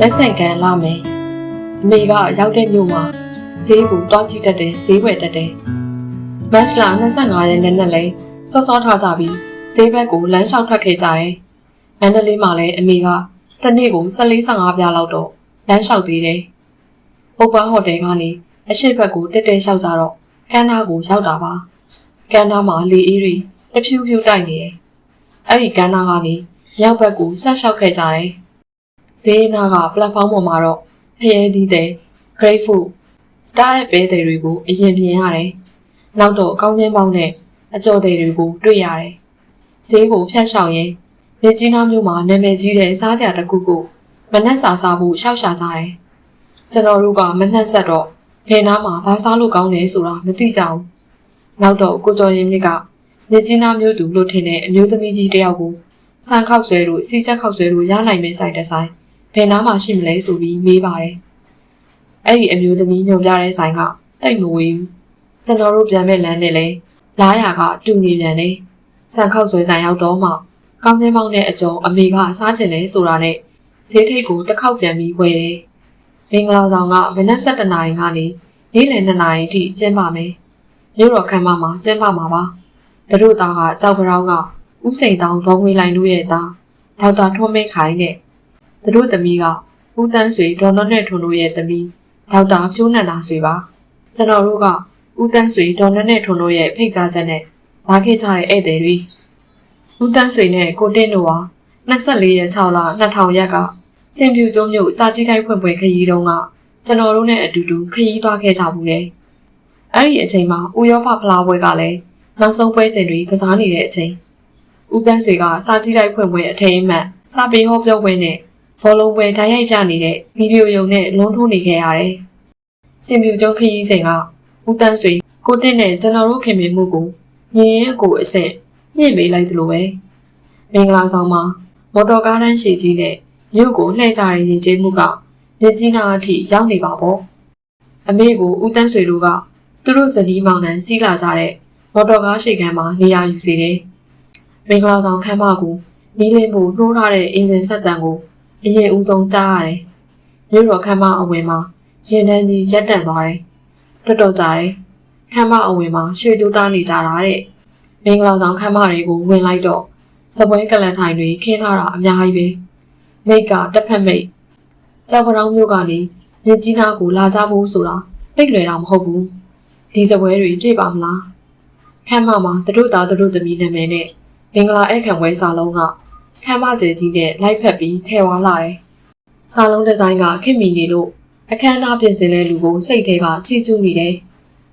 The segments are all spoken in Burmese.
လက်ဆင့်ကမ်းလာမယ်အမေကရောက်တဲ့မြို့မှာဈေးကိုတွားကြည့်တတ်တယ်ဈေးဝယ်တတ်တယ်မတ်လ25ရက်နေ့နဲ့လည်းစောစောထားကြပြီးဈေးဘက်ကိုလမ်းလျှောက်ထွက်ခဲ့ကြတယ်မန္တလေးမှာလည်းအမေကတစ်နေ့ကို14-15ပြားလောက်တော့လမ်းလျှောက်သေးတယ်ပုပ္ပဟိုတယ်ကနေအရှိတ်ဘက်ကိုတက်တက်လျှောက်ကြတော့ကမ်းနားကိုရောက်တာပါကမ်းနားမှာလေအေးတွေတဖြူးဖြူးတိုက်နေတယ်အဲ့ဒီကမ်းနားကနေရောက်ဘက်ကိုဆက်လျှောက်ခဲ့ကြတယ် ဈေးနားကပလက်ဖောင်းပေါ်မှာတော့ဖရဲသီးတဲ့ grapefruit star ရဲ့ပဲတွေတွေကိုအရင်ပြင်ရတယ်နောက်တော့ကောင်းချင်းပေါင်းနဲ့အကျော်တွေကိုတွေ့ရတယ်ဈေးကိုဖြတ်လျှောက်ရင်မြကြီးနားမြို့မှာနာမည်ကြီးတဲ့စားစရာတစ်ခုခုမနှက်စာစားဖို့ရှောက်ရှာကြတယ်ကျွန်တော်တို့ကမနှက်ဆက်တော့ဘယ်နားမှာဘာစားလို့ကောင်းလဲဆိုတာမသိကြဘူးနောက်တော့ကိုကျော်ရင်မြစ်ကမြကြီးနားမြို့သူလို့ထင်တဲ့အမျိုးသမီးကြီးတစ်ယောက်ကိုဆန်ခောက်ဆွဲတို့စီချက်ခောက်ဆွဲတို့ရနိုင်မယ့်ဆိုင်တစ်ဆိုင် ဘယ်နားမှာရှိမလဲဆိုပြီးမေးပါတယ်အဲ့ဒီအမျိုးသမီးညွှန်ပြတဲ့ဆိုင်ကတိတ်မဝေးဘူးကျွန်တော်တို့ပြန်မဲ့လမ်းနဲ့လဲလားရာကတူနေပြန်တယ်ဆန်ခောက်ဆွဲဆိုင်ရောက်တော့မှကောင်းချင်းပေါင်းတဲ့အကျော်အမေကစားကျင်တယ်ဆိုတာနဲ့ဈေးထိပ်ကိုတစ်ခေါက်ပြန်ပြီးဝယ်တယ်မင်္ဂလာဆောင်ကမနက်7:00နာရီကနေနေ့လယ်2:00နာရီထိကျင်းပမယ်မြို့တော်ခမ်းမမှာကျင်းပမှာပါသူတို့သားကကြောက်ကြောင်ကဥစိန်တောင်ဒေါ်ငွေလိုင်တို့ရဲ့သားဒေါက်တာထွန်းမင်းခိုင်နဲ့ သူတို့သမီးကဦးတန်းဆွေဒေါ်နော့နဲ့ထွန်းတို့ရဲ့သမီးဒေါက်တာဖြိုးနန္ဒာဆွေပါကျွန်တော်တို့ကဦးတန်းဆွေဒေါ်နော့နဲ့ထွန်းတို့ရဲ့ဖိတ်ကြားချက်နဲ့လာခဲ့ကြတဲ့ဧည့်သည်တွေဦးတန်းဆွေနဲ့ကိုတင့်တို့ဟာ24ရက်6လ2000ရက်ကစင်ပြူကျုံးမြို့စာကြီးတိုင်းဖွင့်ပွဲခရီးတုန်းကကျွန်တော်တို့နဲ့အတူတူခရီးသွားခဲ့ကြဘူးလေအဲ့ဒီအချိန်မှာဦးရောဖဖလားပွဲကလည်းနောက်ဆုံးပွဲစဉ်တွေကစားနေတဲ့အချိန်ဦးပန်းဆွေကစာကြီးတိုင်းဖွင့်ပွဲအထိမ်းအမှတ်စာပေဟောပြောပွဲနဲ့ ဘောလုံးပွဲဓာတ်ရိုက်ပြနေတဲ့ဗီဒီယိုရုံနဲ့လွန်ထိုးနေခဲ့ရတယ်စင်ပြူကျုံးခရီးစဉ်ကဦးတန်းဆွေကိုတင့်နဲ့ကျွန်တော်တို့ခင်မင်မှုကိုညင်ရင်အကိုအစ်စ်ညှင့်ပေးလိုက်သလိုပဲမင်္ဂလာဆောင်မှာမော်တော်ကားတန်းရှည်ကြီးနဲ့မြို့ကိုလှည့်ကြတဲ့ရင်ကျေးမှုကမြစ်ကြီးနားအထိရောက်နေပါပေါ့အမေကိုဦးတန်းဆွေတို့ကသူတို့ဇနီးမောင်နှံစီးလာကြတဲ့မော်တော်ကားရှေ့ကမ်းမှာနေရာယူစေတယ်မင်္ဂလာဆောင်ခမ်းမကိုမီးလင်းဖို့နှိုးထားတဲ့အင်ဂျင်ဆက်တံကို အရင်ဦးဆုံးကြားရတယ်မြို့တော်ခမ်းမအဝင်မှာရင်တန်းကြီးရက်တန့်သွားတယ်တော်တော်ကြာတယ်ခမ်းမအဝင်မှာရွှေကြိုးတားနေကြတာတဲ့မင်္ဂလာဆောင်ခမ်းမတွေကိုဝင်လိုက်တော့စပွဲကလန်ထိုင်တွေခင်းထားတာအများကြီးပဲမိတ်ကတစ်ဖက်မိတ်ကြောက်ပတောင်းမျိုးကနေမြစ်ကြီးနားကိုလာကြဖို့ဆိုတာသိလွယ်တာမဟုတ်ဘူးဒီစပွဲတွေပြည့်ပါမလားခမ်းမမှာသူတို့သားသူတို့သမီးနာမည်နဲ့မင်္ဂလာဧည့်ခံပွဲစာလုံးက ခမ်းမကျဲကြီးနဲ့လိုက်ဖက်ပြီးထဲဝါလာတယ်စာလုံးဒီဇိုင်းကခင်မီနေလို့အခမ်းအနားပြင်ဆင်တဲ့လူကိုစိတ်ထဲကချီးကျူးမိတယ်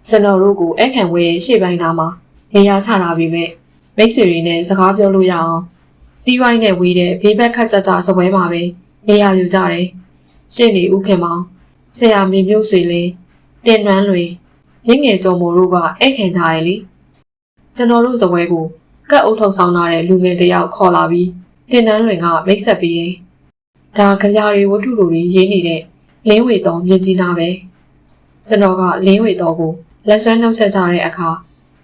ကျွန်တော်တို့ကိုဧည့်ခံပွဲရဲ့ရှေ့ပိုင်းသားမှာနေရာချတာပြီးမဲ့မိတ်ဆွေတွေနဲ့စကားပြောလို့ရအောင်တီးဝိုင်းနဲ့ဝေးတဲ့ဘေးဘက်ခတ်ကြကြစပွဲမှာပဲနေရာယူကြတယ်။ရှင့်နေဦးခင်မောင်ဆရာမေမျိုးဆွေလေးတင်နွမ်းလွေရင်းငယ်ကျော်မို့တို့ကဧည့်ခံကြရလေ။ကျွန်တော်တို့စပွဲကိုကတ်အုပ်ထုတ်ဆောင်လာတဲ့လူငယ်တယောက်ခေါ်လာပြီး တင်နန်းလွင်ကမိတ်ဆက်ပြီးတယ်။ဒါကြပြားတွေဝတ္ထုတွေရေးနေတဲ့လင်းဝေတော်မြင့်ကြီးနာပဲ။ကျွန်တော်ကလင်းဝေတော်ကိုလက်ဆွဲနှုတ်ဆက်ကြတဲ့အခါ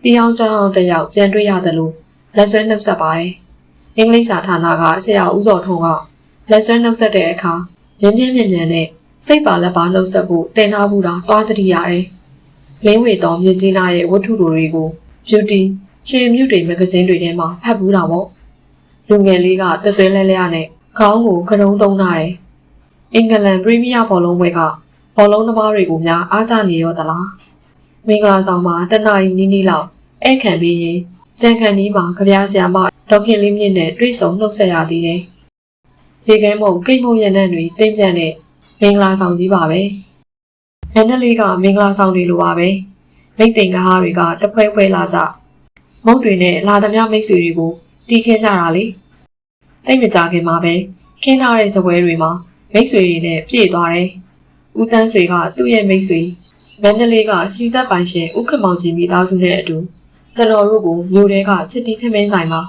တရားကြောင်းတယောက်ပြန်တွေ့ရတယ်လို့လက်ဆွဲနှုတ်ဆက်ပါတယ်။အင်္ဂလိပ်စာဌာနကဆရာဦးစောထွန်းကလက်ဆွဲနှုတ်ဆက်တဲ့အခါမြင်းမြင်းမြင်းမြင်းနဲ့စိတ်ပါလက်ပါနှုတ်ဆက်ဖို့တင်ထားဘူးတာတွားတတိရတယ်။လင်းဝေတော်မြင့်ကြီးနာရဲ့ဝတ္ထုတွေကို Beauty ရွှေမြူတွေမဂ္ဂဇင်းတွေထဲမှာဖတ်ဘူးတာပေါ့။ လူငယ်လေးကတွဲတွဲလဲလဲရနဲ့ခေါင်းကိုကရုံးတုံးထားတယ်။အင်္ဂလန်ပရီးမီးယားဘောလုံးပွဲကဘောလုံးသမားတွေကိုများအားကျနေရောသလား။မင်္ဂလာဆောင်မှာတနအီနီးနီးလောက်ဧည့်ခံပြီးရင်တန်ခန်ဒီမှာကြပြားဆရာမဒေါခင်လေးမြင့်နဲ့တွေ့ဆုံနှုတ်ဆက်ရသေးတယ်။ရေခဲမုံကိတ်မုံရနံ့တွေတင်းပြန့်တဲ့မင်္ဂလာဆောင်ကြီးပါပဲ။မန္တလေးကမင်္ဂလာဆောင်တွေလိုပါပဲ။မိတ်တင်ကားတွေကတဖွဲဖွဲလာကြ။မုတ်တွေနဲ့လာသမျှမိတ်ဆွေတွေကိုတီးခင်းကြတာလေ။ တိတ်မကြခင်မှာပဲခင်းထားတဲ့ဇပွဲတွေမှာမိတ်ဆွေတွေနဲ့ပြည့်သွားတယ်။ဦးတန်းဆွေကသူ့ရဲ့မိတ်ဆွေမန္တလေးကစီဆက်ပိုင်ရှင်ဥက္ကမောင်ကြီးမိသားစုနဲ့အတူကျွန်တော်တို့ကိုမြို့ထဲကချစ်တီထမင်းဆိုင်မှာ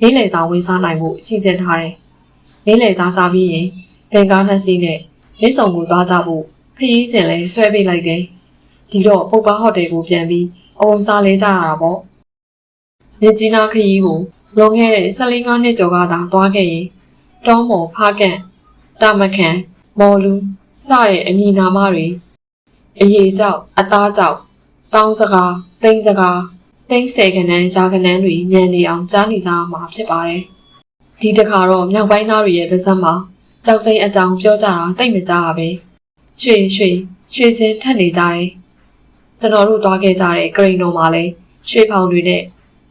လေးလေစာဝင်စားနိုင်ဖို့စီစဉ်ထားတယ်။လေးလေစားစားပြီးရင်ဒန်ကားနှစ်စီးနဲ့လင်းဆောင်ကိုသွားကြဖို့ခရီးစဉ်လဲဆွဲပေးလိုက်တယ်။ဒီတော့ပုပ်ပါဟိုတယ်ကိုပြန်ပြီးအဝန်စားလဲကြရတာပေါ့။မြကြီးနာခရီးကို လွန်ခဲ့တဲ့14နှစ်ကျော်ကသာသွားခဲ့ရင်တောမော်ဖားကန်တာမခန်မော်လူစတဲ့အမည်နာမတွေအရေးကြောက်အသားကြောက်တောင်းစကားတိမ့်စကားတိမ့်ဆယ်ကနန်းရာကနန်းတွေညံနေအောင်ကြားနေကြမှာဖြစ်ပါတယ်ဒီတခါတော့မြောက်ပိုင်းသားတွေရဲ့ပါဇက်မှာကြောက်စိမ့်အကြောင်းပြောကြတာတိတ်မကြပါပဲရွှေရွှေရွှေချင်းထက်နေကြတယ်ကျွန်တော်တို့သွားခဲ့ကြတဲ့ဂရိန်တော်မှာလဲရွှေဖောင်တွေနဲ့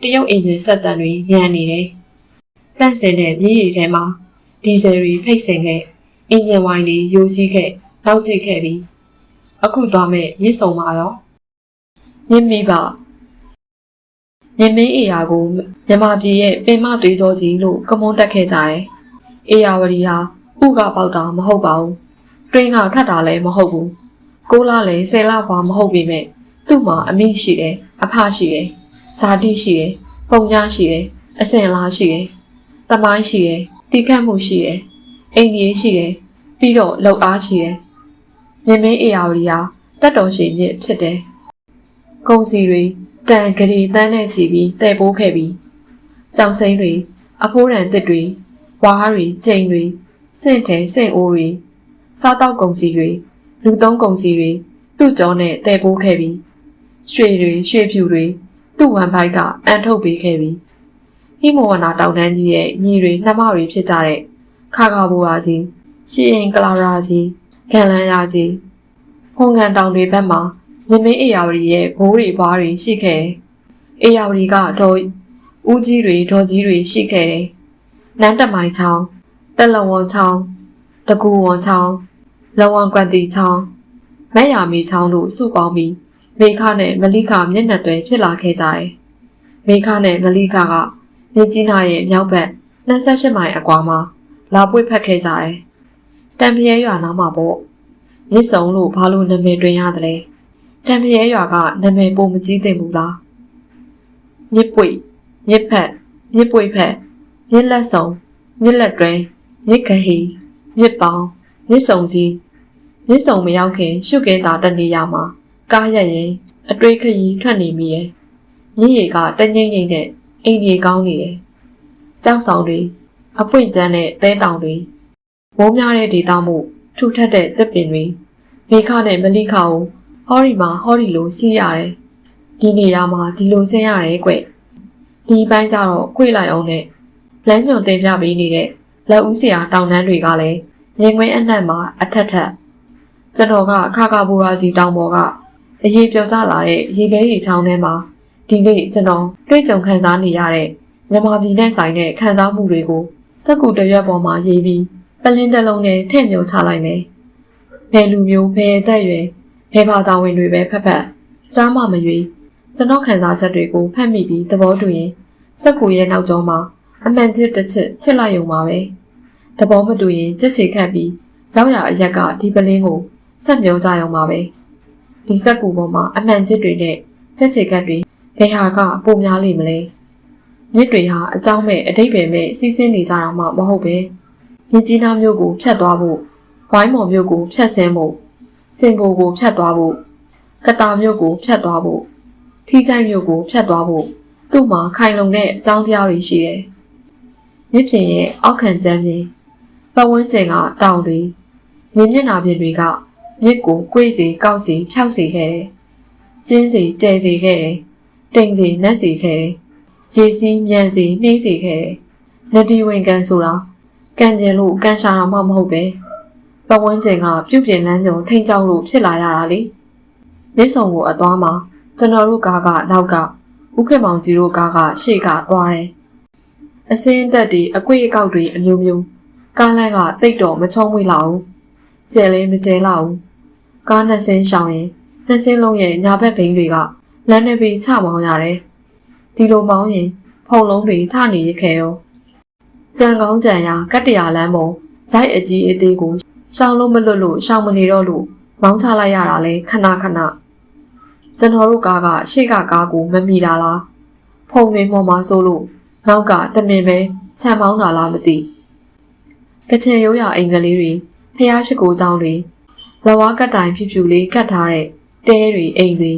တရုတ်အင်ဂျင်ဆက်တန်တွေညံနေတယ်တန့်စင်တဲ့မြည်ရည်ထဲမှာဒီဇယ်တွေဖိတ်ဆင်ခဲ့အင်ဂျင်ဝိုင်းတွေယိုစီးခဲ့နောက်ကျခဲ့ပြီးအခုသွားမဲ့မြစ်စုံမှာရောမြင့်မိပါမြင့်မင်းအေယာကိုမြန်မာပြည်ရဲ့ပင်မသွေးကြောကြီးလို့ကမွန်းတက်ခဲ့ကြတယ်။အေယာဝတီဟာဥကပေါက်တာမဟုတ်ပါဘူး။တွင်းကထွက်တာလည်းမဟုတ်ဘူး။ကိုလာလည်းဆယ်လဘွားမဟုတ်ပေမဲ့သူ့မှာအမိရှိတယ်အဖရှိတယ် ဇာတိရှိတယ်ပုံညာရှိတယ်အစင်လားရှိတယ်တမိုင်းရှိတယ်တိခတ်မှုရှိတယ်အိမ်ကြီးရှိတယ်ပြီးတော့လောက်အားရှိတယ်မြင်းမင်းအေယာဝတီဟာတက်တော်ရှိမြစ်ဖြစ်တယ်ကုံစီတွေတန်ဂရီတန်းနဲ့ချီပြီးတဲ့ပိုးခဲ့ပြီးကြောင်စိမ့်တွေအဖိုးရန်တစ်တွေဝါးတွေကျိန်တွေစင့်ထဲစင့်အိုးတွေစားတောက်ကုံစီတွေလူသုံးကုံစီတွေသူ့ကြောနဲ့တဲ့ပိုးခဲ့ပြီးရွှေတွေရွှေဖြူတွေ သူ့ဝမ်ဖိုက်ကအန်ထုတ်ပေးခဲ့ပြီးဟိမဝနာတောင်တန်းကြီးရဲ့ညီတွေနှမတွေဖြစ်ကြတဲ့ခါခါဘူဟာကြီးရှီရင်ကလာရာကြီးဂန်လန်ရာကြီးဖုန်ကန်တောင်တွေဘက်မှာမြမင်းအေယာဝတီရဲ့ဘိုးတွေဘွားတွေရှိခဲ့တယ်။အေယာဝတီကတော့ဦးကြီးတွေဒေါ်ကြီးတွေရှိခဲ့တယ်။နန်းတမိုင်ချောင်းတက်လဝွန်ချောင်းတကူဝွန်ချောင်းလဝွန်ကွမ်တီချောင်းမက်ယာမီချောင်းတို့စုပေါင်းပြီး မေခနဲ့မလိခမျက်နှာတွေဖြစ်လာခဲ့ကြတယ်။မေခနဲ့မလိခကမြကြီးနာရဲ့မြောက်ဘက်28မိုင်အကွာမှာလာပွေဖက်ခဲ့ကြတယ်။တံပြဲရွာနားမှာပေါ့။မြစ်စုံလို့ဘာလို့နာမည်တွင်ရတယ်လဲ။တံပြဲရွာကနာမည်ပုံမကြီးသိဘူးလား။မြစ်ပွေမြစ်ဖက်မြစ်ပွေဖက်မြစ်လက်စုံမြစ်လက်တွဲမြစ်ခဟီမြစ်ပေါင်းမြစ်စုံကြီးမြစ်စုံမရောက်ခင်ရှုကဲတာတနေရာမှာ ကားရက်ရင်အတွေးခရီးထွက်နေမိရဲ့မြစ်ရီကတငိမ့်ငိမ့်နဲ့အိမ်ကြီးကောင်းနေတယ်ကြောက်ဆောင်တွေအပွင့်ကျန်းတဲ့တဲတောင်တွေမိုးများတဲ့ဒေသမှုထူထပ်တဲ့သစ်ပင်တွေမိခနဲ့မလိခကိုဟောရီမှာဟောရီလိုစီးရတယ်ဒီနေရာမှာဒီလိုဆင်းရတယ်ကွဒီပိုင်းကျတော့ခွေလိုက်အောင်နဲ့လမ်းညွန်တင်ပြပေးနေတဲ့လက်ဦးစရာတောင်တန်းတွေကလည်းငင်ခွင်းအနှံ့မှာအထက်ထက်ကျွန်တော်ကခါခါဘူရာစီတောင်ပေါ်က အရေးပြောကြလာတဲ့ရေခဲရေချောင်းထဲမှာဒီနေ့ကျွန်တော်တွေ့ကြုံခံစားနေရတဲ့မြန်မာပြည်နဲ့ဆိုင်တဲ့ခံစားမှုတွေကိုစက်ကူတရွက်ပေါ်မှာရေးပြီးပလင်းတစ်လုံးနဲ့ထည့်မြုံချလိုက်မယ်။ဘယ်လူမျိုးဘယ်အသက်အရွယ်ဘယ်ဘာသာဝင်တွေပဲဖက်ဖက်ကြားမှမရွေးကျွန်တော်ခံစားချက်တွေကိုဖတ်မိပြီးသဘောတူရင်စက်ကူရဲ့နောက်ကျောမှာအမှန်ချစ်တစ်ချစ်ချစ်လိုက်ရုံပါပဲ။သဘောမတူရင်ကြစ်ချေခတ်ပြီးရောက်ရအရက်ကဒီပလင်းကိုဆက်မျောကြရုံပါပဲ။ ဒီစက်ကူပေါ်မှာအမှန်ချစ်တွေနဲ့ကြက်ချေခတ်တွေဘယ်ဟာကပုံများလိမ့်မလဲ။မြစ်တွေဟာအကြောင်းမဲ့အတိတ်ပဲမဲ့စီးဆင်းနေကြတာမှမဟုတ်ပဲ။မြစ်ကြီးနားမျိုးကိုဖြတ်သွားဖို့ဝိုင်းမော်မျိုးကိုဖြတ်ဆင်းဖို့စင်ကိုကိုဖြတ်သွားဖို့ကတာမျိုးကိုဖြတ်သွားဖို့ထီးချိုင်မျိုးကိုဖြတ်သွားဖို့သူ့မှာခိုင်လုံတဲ့အကြောင်းတရားတွေရှိတယ်။မြစ်ပြင်ရဲ့အောက်ခံကျမ်းပြင်ပတ်ဝန်းကျင်ကတောင်တွေမြေမျက်နှာပြင်တွေက မြစ်ကိုကွေးစီကောက်စီဖြောက်စီခဲ့တယ်။ကျင်းစီကျဲစီခဲ့တယ်။တိမ်စီနက်စီခဲ့တယ်။ရေစီးမြန်စီနှိမ့်စီခဲ့တယ်။လက်တီဝင်ကန်ဆိုတာကန်ကျင်လို့ကန်ရှာတာမှမဟုတ်ပဲ။ပတ်ဝန်းကျင်ကပြုတ်ပြင်းလန်းကြုံထိန်ကြောက်လို့ဖြစ်လာရတာလေ။မြစ်ဆုံကိုအသွားမှာကျွန်တော်တို့ကားကနောက်ကဦးခင်မောင်ကြီးတို့ကားကရှေ့ကသွားတယ်။အစင်းတက်တွေအကွေ့အကောက်တွေအမျိုးမျိုးကားလမ်းကတိတ်တော့မချုံမွေလောက်ဘူး။ကျဲလဲမကျဲလောက်ဘူး။ ကားနှစ်စင်းရှောင်ရင်နှစ်စင်းလုံးရဲ့ညာဘက်ဘိန်းတွေကလမ်းနဲ့ပြီးချမောင်းရတယ်။ဒီလိုမောင်းရင်ဖုံလုံးတွေထနေရခဲ့ရော။ကြံကောင်းကြံရကတ္တရာလမ်းပေါ်ဂျိုက်အကြီးအသေးကိုရှောင်းလို့မလွတ်လို့ရှောင်းမနေတော့လို့မောင်းချလိုက်ရတာလဲခဏခဏကျွန်တော်တို့ကားကရှေ့ကကားကိုမမီတာလားဖုံတွေမော်မှာဆိုလို့နောက်ကတမင်ပဲခြံမောင်းတာလားမသိကချင်ရိုးရအိမ်ကလေးတွေဖះရှိကိုเจ้าတွေ လဝါကတိုင်ဖြူဖြူလေးကတ်ထားတဲ့တဲတွေအိမ်တွေ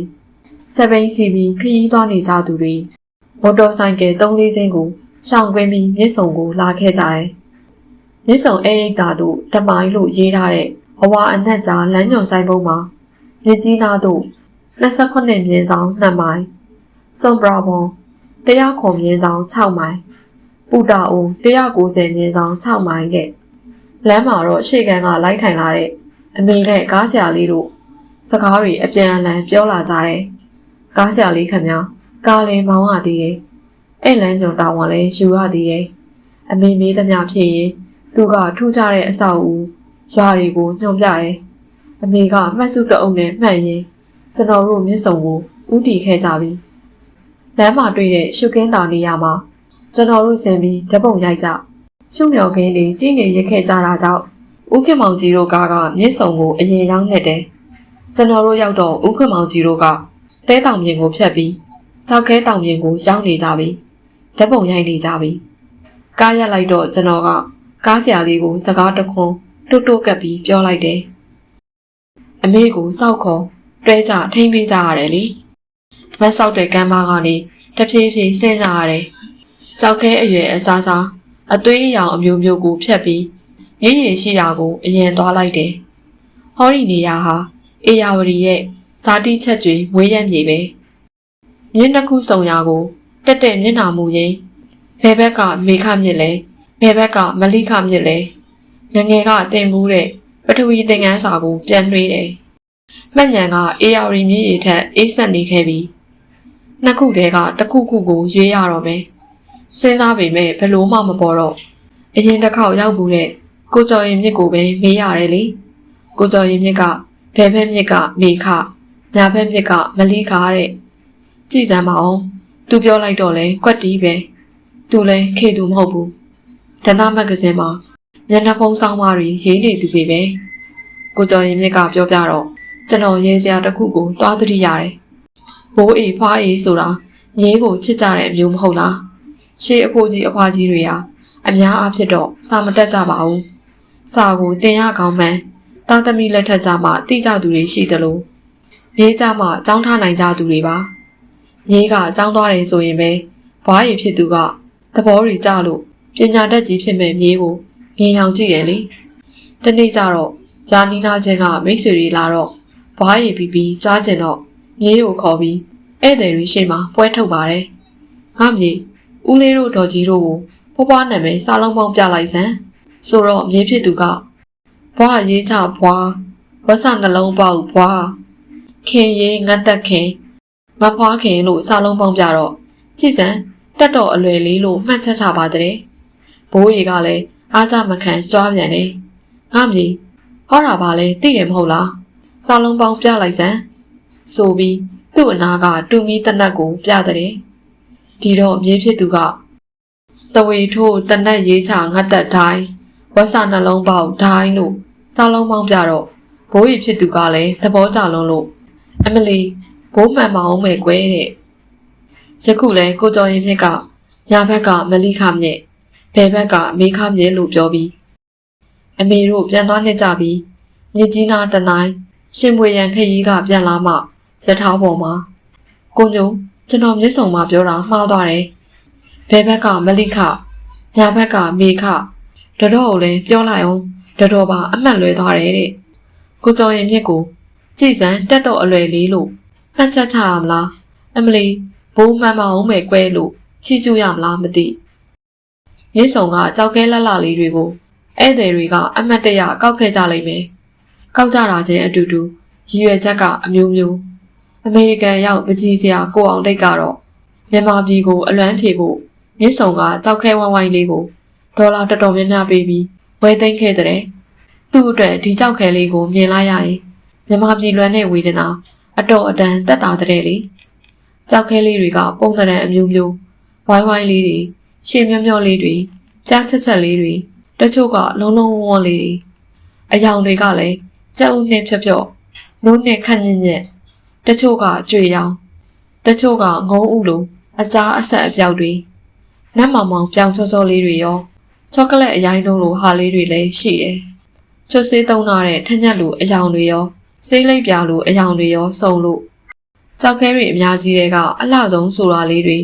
စပိန်စီဘီခရီးသွားနေကြသူတွေမော်တော်ဆိုင်ကယ်၃-၄စင်းကိုရှောင်ကွင်းပြီးမြစ်ဆုံကိုလာခဲ့ကြတယ်မြစ်ဆုံအဲရိတ်တာတို့တမိုင်းလို့ရေးထားတဲ့ဘဝအနှက်ကြားလမ်းညွန်ဆိုင်ပုံမှာမြစ်ကြီးနားတို့28မြင်းဆောင်2မိုင်စွန်ဘရာဘွန်100ခုမြင်းဆောင်6မိုင်ပူတာအို190မြင်းဆောင်6မိုင်တဲ့လမ်းမှာတော့ရှေ့ကန်းကလိုက်ထိုင်လာတဲ့ အမေနဲ့ကားဆရာလေးတို့စကားတွေအပြန်အလှန်ပြောလာကြတယ်ကားဆရာလေးခင်ဗျာကားလေးမောင်းရသေးတယ်အဲ့လမ်းညွန်တာဝန်လည်းယူရသေးတယ်အမေမေးသမျှဖြစ်ရင်သူကထူးခြားတဲ့အဆောက်အဦရွာတွေကိုညွှန်ပြတယ်အမေကမှတ်စုတအုပ်နဲ့မှတ်ရင်ကျွန်တော်တို့မြစ်ဆုံကိုဥတီခဲ့ကြပြီလမ်းမှာတွေ့တဲ့ရှုကင်းတာနေရာမှာကျွန်တော်တို့ဆင်ပြီးဓပုံရိုက်ကြရှုမြော်ခင်းတွေကြီးနေရခဲ့ကြတာကြောင့် ဦးခင်မောင်ကြီးတို့ကားကမြစ်ဆုံကိုအရင်ရောက်နေတယ်ကျွန်တော်တို့ရောက်တော့ဦးခင်မောင်ကြီးတို့ကတဲတောင်မြင်ကိုဖြတ်ပြီးကြောက်ခဲတောင်မြင်ကိုရောက်နေကြပြီဓပုံရိုက်နေကြပြီကားရက်လိုက်တော့ကျွန်တော်ကကားဆရာလေးကိုစကားတခွန်းတွတ်တွတ်ကပ်ပြီးပြောလိုက်တယ်အမေကိုစောက်ခေါ်တွဲကြထိမ့်ပေးကြရတယ်လေမတ်ဆောက်တဲ့ကမ်းပါကနေတဖြည်းဖြည်းဆင်းကြရတယ်ကြောက်ခဲအရွယ်အစားစားအသွေးအရောင်အမျိုးမျိုးကိုဖြတ်ပြီး ရည်ရည်ရှိတာကိုအရင်သွားလိုက်တယ်ဟောဒီနေရာဟာအေယာဝတီရဲ့ဇာတိချက်တွေဝေးရမြေပဲမြင်းတစ်ခုစုံရာကိုတက်တဲ့မျက်နှာမူရင်းဘယ်ဘက်ကမေခမြစ်လဲဘယ်ဘက်ကမလိခမြစ်လဲငငယ်ကတင်ဘူးတဲ့ပထဝီသင်္ကန်းစာကိုပြန်နှွေးတယ်မှတ်ညံကအေယာရီမြစ်ရထက်အေးဆက်နေခဲ့ပြီးနှစ်ခုတည်းကတစ်ခုခုကိုရွေးရတော့မယ်စဉ်းစားပေမဲ့ဘယ်လို့မှမပေါ်တော့အရင်တစ်ခေါက်ရောက်ဘူးတဲ့ ကိုကျော်ရင်မြစ်ကိုပဲမေးရတယ်လေကိုကျော်ရင်မြစ်ကဘယ်ဘက်မြစ်ကမေခညာဘက်မြစ်ကမလိခတဲ့ကြည်စမ်းပါအောင်သူပြောလိုက်တော့လဲကွက်တီးပဲသူလဲခေသူမဟုတ်ဘူးဒနာမဂ္ဂဇင်းမှာမျက်နှာဖုံးဆောင်မတွေရေးနေသူတွေပဲကိုကျော်ရင်မြစ်ကပြောပြတော့ကျွန်တော်ရေးစရာတစ်ခုကိုတွားသတိရတယ်ဘိုးအေဖွားအေဆိုတာငင်းကိုချစ်ကြတဲ့အမျိုးမဟုတ်လားရှေးအဖိုးကြီးအဖွားကြီးတွေဟာအများအားဖြင့်တော့စာမတက်ကြပါဘူး စာကိုတင်ရကောင်းမှန်းတာသမီလက်ထက်ကြမှတိကျသူတွေရှိသလိုရေးကြမှចောင်းထားနိုင်ကြသူတွေပါရေးကចောင်းသွားတယ်ဆိုရင်ပဲဘွားရည်ဖြစ်သူကသဘောတွေကြလို့ပညာတတ်ကြီးဖြစ်မဲ့မြေးကိုမြင်အောင်ကြည့်တယ်လေတနေ့ကျတော့ယာနီနာချင်းကမိတ်ဆွေတွေလာတော့ဘွားရည်ပြီးပြီးကြားကျင်တော့မြေးကိုခေါ်ပြီးဧည့်သည်တွေရှေ့မှာပွဲထုတ်ပါတယ်ငါမြေဦးလေးတို့ဒေါ်ကြီးတို့ကိုဖွားဖွားနာမည်စားလုံးပေါင်းပြလိုက်စမ်း ဆိုတော့မြေးဖြစ်သူကဘွားရေးချဘွားဝဆနှလုံးပေါက်ဘွားခင်ရေးငတ်သက်ခင်မဖွားခင်လို့စားလုံးပေါင်းပြတော့ကြည့်စမ်းတက်တော့အလွယ်လေးလို့မှတ်ချက်ချပါတဲ့ဘိုးရီကလည်းအားကြမခံကြွားပြန်တယ်ငါမြေဟောတာပါလဲသိတယ်မဟုတ်လားစားလုံးပေါင်းပြလိုက်စမ်းဆိုပြီးသူ့အနာကတူမီတနတ်ကိုပြတဲ့ဒီတော့မြေးဖြစ်သူကတဝေထိုးတနတ်ရေးချငတ်သက်တိုင်း ဝဆနှလုံးပေါက်ဒိုင်းလို့စောင်းလုံးပေါင်းပြတော့ဘိုးရီဖြစ်သူကလည်းသဘောကျလုံးလို့အမလီဘိုးမှန်မအောင်မဲ့ကွယ်တဲ့ယခုလဲကိုကျော်ရင်ဖြစ်ကညာဘက်ကမလိခမြက်ဘယ်ဘက်ကမေခမြက်လို့ပြောပြီးအမေတို့ပြန်သွားနေကြပြီးမြစ်ကြီးနားတနိုင်ရှင်မွေရန်ခရီးကပြန်လာမှရထားပေါ်မှာကိုညုံကျွန်တော်မျက်စုံမှာပြောတာမှားသွားတယ်ဘယ်ဘက်ကမလိခညာဘက်ကမေခ တတော်ကိုလည်းပြောလိုက်အောင်တတော်ပါအမှတ်လွဲသွားတယ်တဲ့ကိုကျော်ရင်မြစ်ကိုကြည်စံတက်တော့အလွယ်လေးလို့မှတ်ချက်ချရမလားအမလီဘိုးမှန်မအောင်မယ်ကွဲလို့ချီကျူးရမလားမသိမြစ်ဆောင်ကကြောက်ခဲလက်လာလေးတွေကိုဧည့်သည်တွေကအမတ်တရကောက်ခဲ့ကြလိမ့်မယ်ကောက်ကြတာချင်းအတူတူရည်ရွယ်ချက်ကအမျိုးမျိုးအမေရိကန်ရောက်ပကြီးစရာကိုအောင်တိတ်ကတော့မြန်မာပြည်ကိုအလွမ်းဖြေဖို့မြစ်ဆောင်ကကြောက်ခဲဝိုင်းဝိုင်းလေးကို ဒေါ်လာတော်တော်များများပေးပြီးဝယ်သိမ်းခဲ့တဲ့သူ့အတွက်ဒီကြောက်ခဲလေးကိုမြင်လိုက်ရရင်မြန်မာပြည်လွမ်းတဲ့ဝေဒနာအတော်အတန်တက်တာတဲ့လေကြောက်ခဲလေးတွေကပုံသဏ္ဍာန်အမျိုးမျိုးဝိုင်းဝိုင်းလေးတွေရှည်မြော့မြော့လေးတွေကြားချက်ချက်လေးတွေတချို့ကလုံးလုံးဝဝလေးတွေအယောင်တွေကလည်းစက်ဦးနဲ့ဖြော့ဖြော့နိုးနဲ့ခန့်ညံ့ညံ့တချို့ကကြွေရောင်တချို့ကငုံဥလိုအကြားအဆက်အပြောက်တွေနတ်မောင်မောင်ပြောင်ချောချောလေးတွေရော ချောကလက်အရိုင်းလုံးလိုဟာလေးတွေလည်းရှိတယ်ချွတ်ဆေးသုံးထားတဲ့ထညက်လိုအယောင်တွေရောဆေးလိပ်ပြာလိုအယောင်တွေရောစုံလို့ကြောက်ခဲတွေအများကြီးတွေကအလှဆုံးဆိုတာလေးတွေ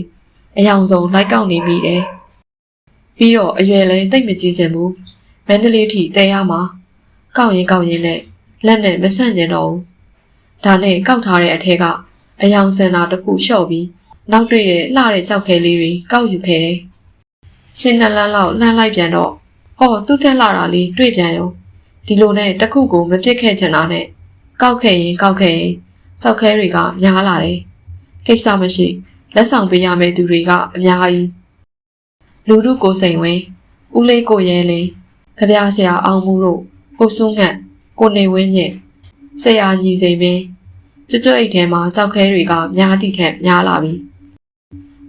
အယောင်ဆုံးလိုက်ကောက်နေမိတယ်ပြီးတော့အရွယ်လည်းတိတ်မကြည့်ချင်ဘူးမန္တလေးထိတဲရမှာကောက်ရင်ကောက်ရင်နဲ့လက်နဲ့မဆန့်ကျင်တော့ဘူးဒါနဲ့ကောက်ထားတဲ့အထက်ကအယောင်စင်တာတစ်ခုလျှော့ပြီးနောက်တွေ့တဲ့လှတဲ့ကြောက်ခဲလေးတွေကောက်ယူခဲ့တယ်။ ချင်းနှစ်လန်းလောက်လှမ်းလိုက်ပြန်တော့ဟောသူ့တက်လာတာလေးတွေ့ပြန်ရောဒီလိုနဲ့တစ်ခုကိုမပြစ်ခဲ့ချင်တာနဲ့ကောက်ခဲ့ရင်ကောက်ခဲ့ရင်ကြောက်ခဲတွေကများလာတယ်။ကိစ္စမရှိလက်ဆောင်ပေးရမယ့်သူတွေကအများကြီးလူတို့ကိုစိန်ဝင်းဦးလေးကိုရဲလင်းကြပြဆရာအောင်မှုတို့ကိုစုငတ်ကိုနေဝင်းမြင့်ဆရာညီစိန်ပင်ကျွတ်ကျွတ်အိတ်ထဲမှာကြောက်ခဲတွေကများသည့်ထက်များလာပြီ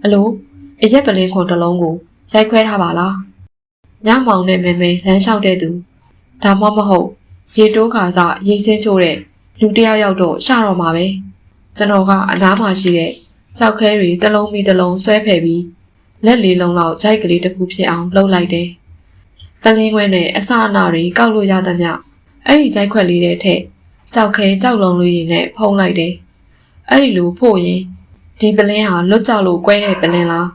အလိုအရက်ပလင်းခွန်တစ်လုံးကို ရိုက်ခွဲထားပါလားညမောင်နဲ့မဲမဲလမ်းလျှောက်တဲ့သူဒါမှမဟုတ်ရေတိုးခါစားရေစင်းချိုးတဲ့လူတစ်ယောက်ယောက်တော့ရှာတော့မှာပဲကျွန်တော်ကအနားမှာရှိတဲ့ကြောက်ခဲတွေတစ်လုံးပြီးတစ်လုံးဆွဲဖယ်ပြီးလက်လေးလုံးလောက်ဂျိုက်ကလေးတစ်ခုဖြစ်အောင်လှုပ်လိုက်တယ်တလင်းခွဲနဲ့အစအနာတွေကောက်လို့ရသမျှအဲ့ဒီဂျိုက်ခွက်လေးတဲ့ထက်ကြောက်ခဲကြောက်လုံးလေးတွေနဲ့ဖုံးလိုက်တယ်အဲ့ဒီလိုဖို့ရင်ဒီပလင်းဟာလွတ်ကြလို့ကွဲတဲ့ပလင်းလား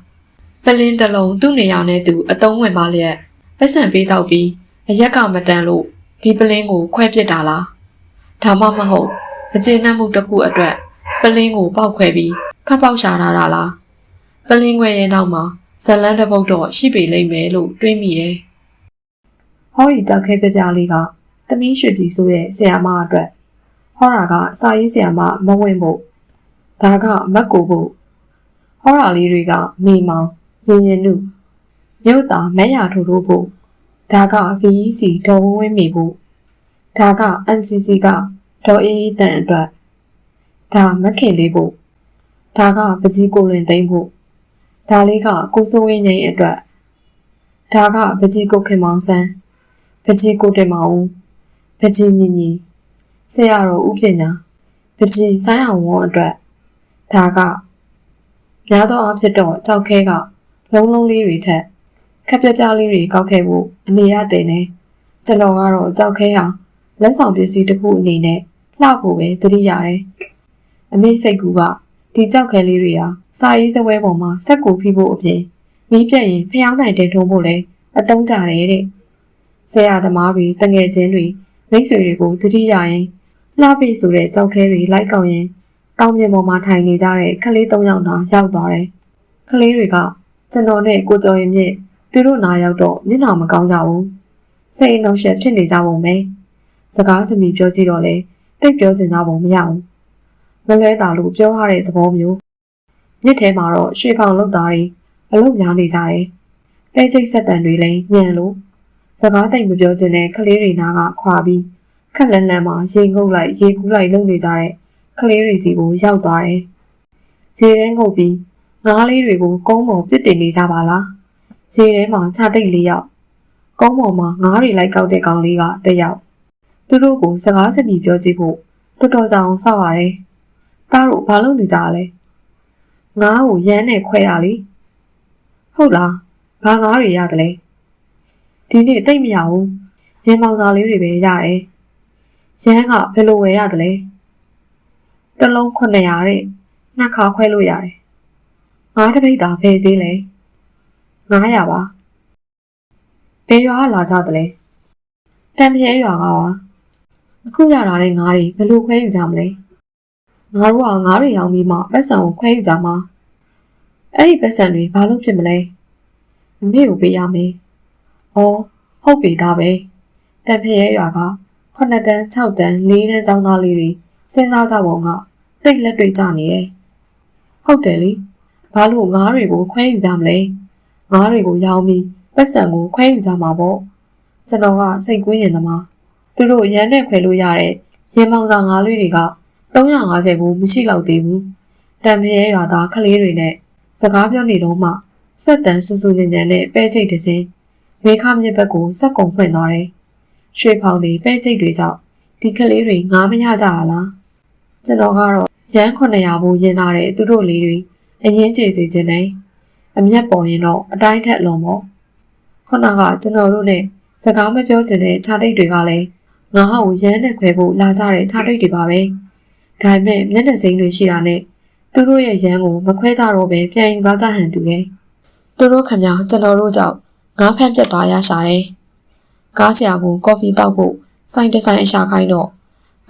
ပလင်းတစ်လုံးသူ့နေရာနဲ့သူအတုံးဝင်ပါလျက်ပတ်စံပေးတော့ပြီးအရက်ကမတန်လို့ဒီပလင်းကိုခွဲပစ်တာလားဒါမှမဟုတ်မကျေနပ်မှုတစ်ခုအတွက်ပလင်းကိုပေါက်ခွဲပြီးဖတ်ပေါက်ရှာထားတာလားပလင်းခွဲရဲ့နောက်မှာဇလန်းတစ်ပုတ်တော့ရှိပေလိမ့်မယ်လို့တွေးမိတယ်ဟောဒီကြောက်ခဲပြပြလေးကသမီးရွှေပြည်ဆိုရဲ့ဆရာမအတွက်ဟောတာကစာရေးဆရာမမဝင်ဖို့ဒါကမက်ကိုဖို့ဟောတာလေးတွေကမိမောင် ရင်ရင်နုမြို့သားမက်ရထိုးထိုးဖို့ဒါက VEC ဒေါ်ဝင်းဝင်းမိဖို့ဒါက MCC ကဒေါ်အေးအေးတန်အတွက်ဒါမက်ခင်လေးဖို့ဒါကပကြီးကိုလင်သိမ့်ဖို့ဒါလေးကကိုစိုးဝင်းငိမ့်အတွက်ဒါကပကြီးကိုခင်မောင်ဆန်းပကြီးကိုတင်မောင်ဦးပကြီးညီညီဆရာတော်ဦးပညာပကြီးဆိုင်းအောင်ဝန်းအတွက်ဒါကများသောအားဖြင့်တော့ကြောက်ခဲက လုံးလုံးလေးတွေထက်ခက်ပြပြလေးတွေကောက်ခဲ့ဖို့အမေရတဲ့နေကျွန်တော်ကတော့ကြောက်ခဲဟာလက်ဆောင်ပစ္စည်းတစ်ခုအနေနဲ့လှဖို့ပဲသတိရတယ်အမေစိတ်ကူကဒီကြောက်ခဲလေးတွေဟာစာရေးစပွဲပေါ်မှာဆက်ကူဖိဖို့အပြင်မီးပြက်ရင်ဖျောင်းနိုင်တဲ့ထုံးဖို့လည်းအတုံးကြတယ်တဲ့ဆရာသမားတွေတငယ်ချင်းတွေမိတ်ဆွေတွေကိုတတိယရင်လှပိဆိုတဲ့ကြောက်ခဲတွေလိုက်ကောက်ရင်တောင်ပြင်ပေါ်မှာထိုင်နေကြတဲ့ကလေး၃ယောက်တောင်ရောက်သွားတယ်။ကလေးတွေက ကျွန်တော်နဲ့ကိုကျော်ရင်မြင့်သူတို့နာရောက်တော့မျက်နှာမကောင်းကြဘူး။စိတ်အနှောက်အယှက်ဖြစ်နေကြပုံပဲ။စကားသမီးပြောကြည့်တော့လေတိတ်ပြောချင်ကြပုံမရဘူး။မလွဲတာလို့ပြောရတဲ့သဘောမျိုး။မြစ်ထဲမှာတော့ရွှေဖောင်လုတ်သားတွေအလုတ်များနေကြတယ်။ပဲချိတ်ဆက်တန်တွေလည်းညံလို့စကားတိတ်မပြောချင်တဲ့ကလေးတွေနာကခွာပြီးခက်လန်းလန်းမှာရေငုပ်လိုက်ရေကူးလိုက်လုပ်နေကြတဲ့ကလေးတွေစီကိုရောက်သွားတယ်။ရေထဲငုပ်ပြီး ငါးလေးတွေကိုကုန်းပေါ်ပြစ်တင်နေကြပါလား။ရေထဲမှာခြာတိတ်လေးယောက်ကုန်းပေါ်မှာငါးတွေလိုက်ကောက်တဲ့ကောင်လေးကတစ်ယောက်သူတို့ကိုစကားစမြည်ပြောကြည့်ဖို့တော်တော်ကြောင်ဆောက်ရတယ်။သားတို့ဘာလုပ်နေကြလဲ။ငါးကိုရမ်းနဲ့ခွဲတာလေ။ဟုတ်လား။ဘာငါးတွေရတယ်လဲ။ဒီနေ့တိတ်မရဘူး။ရင်းပေါင်းသားလေးတွေပဲရတယ်။ရမ်းကဘယ်လိုဝယ်ရတယ်လဲ။တစ်လုံး900တဲ့နှစ်ခါခွဲလို့ရတယ်။ ငါးတစ်ပိတ်သာဖယ်သေးလဲ။900ပါ။ဘယ်ရွာကလာကြတယ်လဲ။တံပြဲရွာကပါ။အခုရတာတဲ့ငါးတွေဘယ်လိုခွဲယူကြမလဲ။ငါတို့ကငါးတွေရောင်းပြီးမှပတ်စံကိုခွဲယူကြမှာ။အဲ့ဒီပတ်စံတွေဘာလို့ဖြစ်မလဲ။အမေကိုပေးရမယ်။ဟောဟုတ်ပြီဒါပဲ။တံပြဲရွာက9တန်း6တန်း4တန်းចောင်းသားလေးတွေစဉ်းစားကြပုံကတိတ်လက်တွေကြနေတယ်။ဟုတ်တယ်လေ။ ဘာလို့ငါးတွေကိုခွဲယူကြမလဲ။ငါးတွေကိုရောင်းပြီးပတ်စံကိုခွဲယူကြမှာပေါ့။ကျွန်တော်ကစိတ်ကူးရင်သမားသူတို့ရန်နဲ့ခွဲလို့ရတဲ့ရင်မောင်စာငါးလေးတွေက350ဘူးမရှိတော့သေးဘူး။တံမြဲရွာသားကလေးတွေနဲ့စကားပြောနေတော့မှစက်တန်ဆူဆူညံ့ညံ့နဲ့ပဲချိတ်တစ်စင်းမေခမြစ်ဘက်ကိုစက်ကုံဖွင့်သွားတယ်။ရွှေဖောင်တွေပဲချိတ်တွေကြောင့်ဒီကလေးတွေငားမရကြရလား။ကျွန်တော်ကတော့ရန်900ဘူးရင်လာတဲ့သူတို့လေးတွေ အရင်ကျေစီခြင်းနဲ့အမျက်ပေါ်ရင်တော့အတိုင်းထက်လွန်ပေါ့။ခုနကကျွန်တော်တို့နဲ့စကားမပြောချင်တဲ့ခြားတိတ်တွေကလည်းငါဟောက်ရမ်းနဲ့ခွဲဖို့လာကြတဲ့ခြားတိတ်တွေပါပဲ။ဒါပေမဲ့မျက်နှာစိမ်းတွေရှိတာနဲ့သူတို့ရဲ့ရန်ကိုမခွဲကြတော့ပဲပြန်ယူသွားကြဟန်တူတယ်။သူတို့ခမကျွန်တော်တို့ကြောင့်ငါးဖက်ပြတ်သွားရရှာတယ်။ကားဆရာကိုကော်ဖီတောက်ဖို့ဆိုင်တစ်ဆိုင်အရှာခိုင်းတော့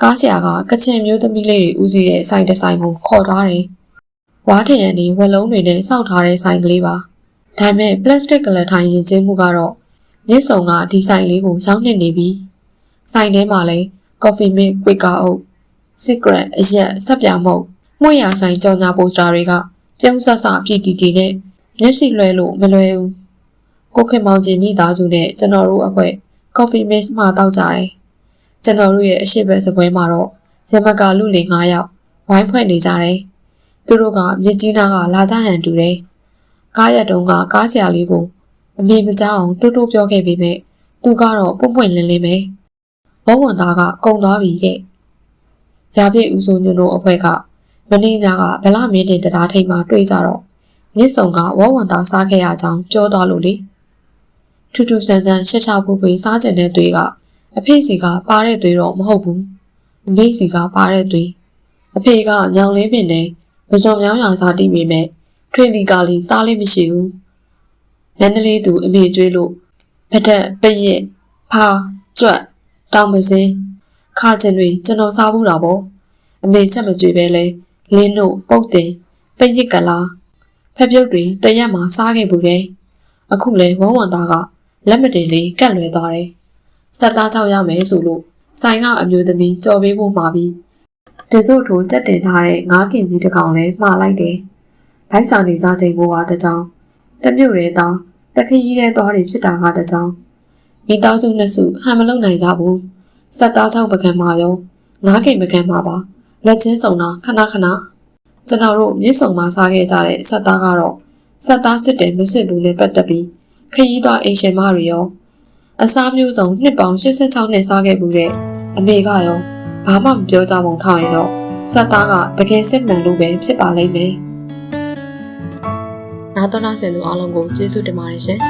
ကားဆရာကကချင်မျိုးသမီးလေးတွေဦးစီးတဲ့ဆိုင်တစ်ဆိုင်ကိုခေါ်ထားတယ်။ ဝါထရံဒီဝက်လုံးတွေနဲ့စောက်ထားတဲ့ဆိုင်ကလေးပါ။ဒါပေမဲ့ပလတ်စတစ်ကလထိုင်ရင်ကျင်းမှုကတော့မြစ်စုံကဒီဆိုင်လေးကိုရောင်းနေနေပြီ။ဆိုင်ထဲမှာလည်း coffee mix ကွေကာအုပ် secret အရက်ဆက်ပြမုတ်မှုရဆိုင်ကြော်ညာပိုစတာတွေကပြုံးဆက်ဆပြတီတီနဲ့မျက်စိလွှဲလို့မလွယ်ဘူးကိုခင်မောင်ကြီးမိသားစုနဲ့ကျွန်တော်တို့အဖွဲ့ coffee mix မှာတောက်ကြတယ်ကျွန်တော်တို့ရဲ့အရှိဘက်စပွဲမှာတော့ရမကလူလေ9ယောက်ဝိုင်းဖွဲ့နေကြတယ် သူတို့ကမြစ်ကြီးနားကလာကြဟန်တူတယ်ကားရက်တုံးကကားဆရာလေးကိုအမေမကြောက်အောင်တိုးတိုးပြောခဲ့ပေမဲ့သူကတော့ပွန့်ပွန့်လင်းလင်းပဲဘောဝန်သားကကုံသွားပြီတဲ့ဇာပြည့်ဦးစိုးညွန့်တို့အဖွဲ့ကမင်းကြီးကဗလာမင်းတင်တရားထိပ်မှာတွေ့ကြတော့မြစ်စုံကဝဝန္တာစားခဲ့ရကြောင်းပြောသွားလို့လေထူးထူးဆန်းဆန်းရှက်ရှောက်ဖွေးဖွေးစားကျင်တဲ့သွေးကအဖေစီကပါတဲ့သွေးတော့မဟုတ်ဘူးအမေစီကပါတဲ့သွေးအဖေကညောင်လေးပင်နဲ့မ စုံမြောင်းရာစားတိမိမဲ့ထွေလီကလေးစားလေးမရှိဘူးမန္တလေးသူအမေကျွေးလို့ဖက်တက်ပရစ်ဖာကြွက်တောင်ပစင်းခါကျင်တွေကျွန်တော်စားဘူးတာပေါ့အမေချက်မကြွေပဲလဲလင်းတို့ပုတ်တင်ပရစ်ကလာဖက်ပြုတ်တွေတရက်မှာစားခဲ့ဘူးတယ်အခုလဲဝဝန္တာကလက်မတင်လေးကတ်လွယ်သွားတယ်ဆက်သားချောက်ရမယ်ဆိုလို့ဆိုင်ကအမျိုးသမီးကြော်ပေးဖို့မှာပြီး တစုထိုးကြက်တင်ထားတဲ့ငါးကင်ကြီးတစ်ကောင်လဲမှားလိုက်တယ်ဘိုက်ဆောင်နေကြချိန်ဘိုးကတစ်ကြောင်တစ်မြုပ်ရဲတောင်းတခရီးတဲ့သွားတွေဖြစ်တာကတစ်ကြောင်မိသားစုနှစ်စုဟန်မလုံနိုင်ကြဘူးဆက်သားချောက်ပကံမှာရောငါးကိမ်ပကံမှာပါလက်ချင်းစုံတာခဏခဏကျွန်တော်တို့မြစ်စုံမှာစားခဲ့ကြတဲ့ဆက်သားကတော့ဆက်သားစစ်တယ်မစစ်ဘူးနဲ့ပတ်သက်ပြီးခရီးသွားအိမ်ရှင်မတွေရောအစားမျိုးစုံနှစ်ပေါင်း86နှစ်စားခဲ့ဘူးတဲ့အမေကရော ဘာမှမပြောကြမုံထောက်ရင်တော့ဆက်သားကတကယ်စစ်မှန်လို့ပဲဖြစ်ပါလိမ့်မယ်နာတော်နာဆင်သူအားလုံးကိုကျေးဇူးတင်ပါတယ်ရှင်